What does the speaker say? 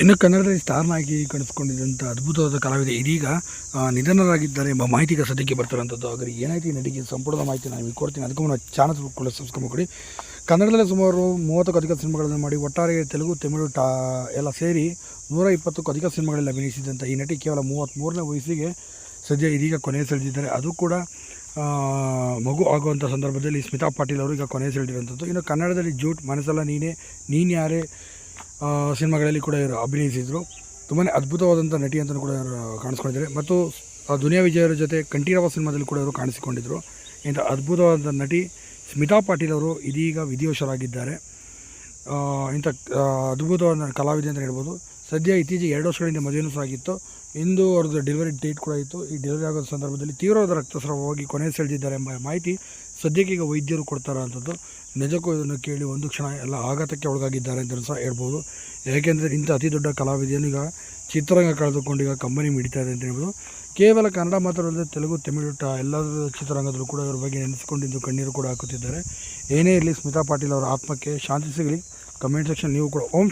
ಇನ್ನು ಕನ್ನಡದಲ್ಲಿ ಸ್ಟಾರ್ನಾಗಿ ಕಾಣಿಸ್ಕೊಂಡಿದ್ದಂಥ ಅದ್ಭುತವಾದ ಕಲಾವಿದೆ ಇದೀಗ ನಿಧನರಾಗಿದ್ದಾರೆ ಎಂಬ ಮಾಹಿತಿ ಈಗ ಸದ್ಯಕ್ಕೆ ಬರ್ತಿರೋಂಥದ್ದು. ಹಾಗೆ ಏನಾಯಿತು ಈ ನಟಿಗೆ ಸಂಪೂರ್ಣ ಮಾಹಿತಿ ನಾನು ನಿಮಗೆ ಕೊಡ್ತೀನಿ. ಅದಕ್ಕೂ ಮುನ್ನ ಚಾನಲ್ ಕೂಡ ಸಬ್ಸ್ಕ್ರೈಬ್ ಮಾಡಿ ಕನ್ನಡದಲ್ಲಿ ಸುಮಾರು ಮೂವತ್ತಕ್ಕೂ ಅಧಿಕ ಸಿನಿಮಾಗಳನ್ನು ಮಾಡಿ, ಒಟ್ಟಾರೆ ತೆಲುಗು, ತಮಿಳು, ಟಾ, ಎಲ್ಲ ಸೇರಿ ನೂರ ಇಪ್ಪತ್ತಕ್ಕೂ ಅಧಿಕ ಸಿನಿಮಾಗಳಲ್ಲಿ ಅಭಿನಯಿಸಿದಂಥ ಈ ನಟಿ ಕೇವಲ ಮೂವತ್ತ್ಮೂರನೇ ವಯಸ್ಸಿಗೆ ಸದ್ಯ ಇದೀಗ ಕೊನೆ ಸೆಳೆದಿದ್ದಾರೆ. ಅದು ಕೂಡ ಮಗು ಆಗುವಂಥ ಸಂದರ್ಭದಲ್ಲಿ ಸ್ಮಿತಾ ಪಾಟೀಲ್ ಅವರು ಈಗ ಕೊನೆ ಸೆಳೆದಿರುವಂಥದ್ದು. ಇನ್ನು ಕನ್ನಡದಲ್ಲಿ ಜೂಟ್ ಮನಸ್ಸಲ್ಲ ನೀನೇ, ನೀನು ಯಾರೇ ಸಿನಿಮಾಗಳಲ್ಲಿ ಕೂಡ ಇವರು ಅಭಿನಯಿಸಿದರು. ತುಂಬಾ ಅದ್ಭುತವಾದಂಥ ನಟಿ ಅಂತಲೂ ಕೂಡ ಇವರು ಕಾಣಿಸ್ಕೊಂಡಿದ್ದಾರೆ. ಮತ್ತು ದುನಿಯಾ ವಿಜಯರ ಜೊತೆ ಕಂಠೀರವ ಸಿನಿಮಾದಲ್ಲಿ ಕೂಡ ಇವರು ಕಾಣಿಸಿಕೊಂಡಿದ್ದರು ಇಂಥ ಅದ್ಭುತವಾದ ನಟಿ ಸ್ಮಿತಾ ಪಾಟೀಲ್ ಅವರು ಇದೀಗ ವಿಧಿವಶರಾಗಿದ್ದಾರೆ ಇಂಥ ಅದ್ಭುತವಾದ ಕಲಾವಿದೆ ಅಂತ ಹೇಳ್ಬೋದು. ಸದ್ಯ ಇತ್ತೀಚೆಗೆ ಎರಡು ವರ್ಷಗಳಿಂದ ಮದುವೆನೂ ಸಹ ಆಗಿತ್ತು. ಇಂದು ಅವ್ರದ್ದು ಡೆಲಿವರಿ ಡೇಟ್ ಕೂಡ ಇತ್ತು. ಈ ಡೆಲಿವರಿ ಆಗೋ ಸಂದರ್ಭದಲ್ಲಿ ತೀವ್ರವಾದ ರಕ್ತಸ್ರಾವವಾಗಿ ಕೊನೆ ಸೆಳೆದಿದ್ದಾರೆ ಎಂಬ ಮಾಹಿತಿ ಸದ್ಯಕ್ಕೆ ಈಗ ವೈದ್ಯರು ಕೊಡ್ತಾರ ಅಂಥದ್ದು ನಿಜಕ್ಕೂ ಇದನ್ನು ಕೇಳಿ ಒಂದು ಕ್ಷಣ ಎಲ್ಲ ಆಘಾತಕ್ಕೆ ಒಳಗಾಗಿದ್ದಾರೆ ಅಂತ ಸಹ ಹೇಳ್ಬೋದು. ಏಕೆಂದರೆ ಇಂಥ ಅತಿ ದೊಡ್ಡ ಕಲಾವಿದೆಯನ್ನು ಈಗ ಚಿತ್ರರಂಗ ಕಳೆದುಕೊಂಡು ಈಗ ಕಂಬನಿ ಮಿಡಿತಾ ಇದೆ ಅಂತ ಹೇಳ್ಬೋದು. ಕೇವಲ ಕನ್ನಡ ಮಾತ್ರವಲ್ಲದೆ ತೆಲುಗು, ತಮಿಳು, ಟ ಎಲ್ಲರ ಚಿತ್ರರಂಗದಲ್ಲೂ ಕೂಡ ಇವರ ಬಗ್ಗೆ ನೆನೆಸ್ಕೊಂಡಿದ್ದು ಕಣ್ಣೀರು ಕೂಡ ಹಾಕುತ್ತಿದ್ದಾರೆ. ಏನೇ ಇರಲಿ ಸ್ಮಿತಾ ಪಾಟೀಲ್ ಅವರ ಆತ್ಮಕ್ಕೆ ಶಾಂತಿ ಸಿಗಲಿ. ಕಮೆಂಟ್ ಸೆಕ್ಷನ್ ನೀವು ಕೂಡ ಓಂ